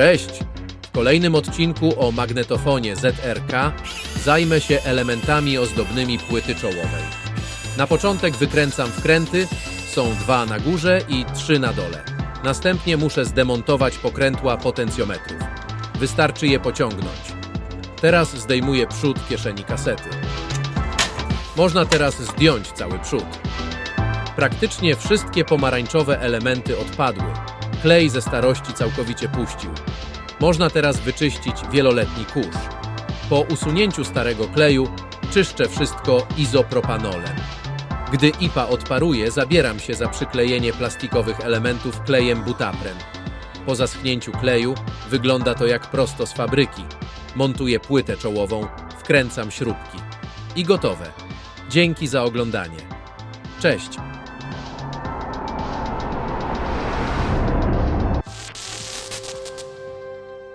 Cześć! W kolejnym odcinku o magnetofonie ZRK zajmę się elementami ozdobnymi płyty czołowej. Na początek wykręcam wkręty, są dwa na górze i trzy na dole. Następnie muszę zdemontować pokrętła potencjometrów. Wystarczy je pociągnąć. Teraz zdejmuję przód kieszeni kasety. Można teraz zdjąć cały przód. Praktycznie wszystkie pomarańczowe elementy odpadły. Klej ze starości całkowicie puścił. Można teraz wyczyścić wieloletni kurz. Po usunięciu starego kleju czyszczę wszystko izopropanolem. Gdy IPA odparuje, zabieram się za przyklejenie plastikowych elementów klejem butapren. Po zaschnięciu kleju wygląda to jak prosto z fabryki. Montuję płytę czołową, wkręcam śrubki. I gotowe. Dzięki za oglądanie. Cześć!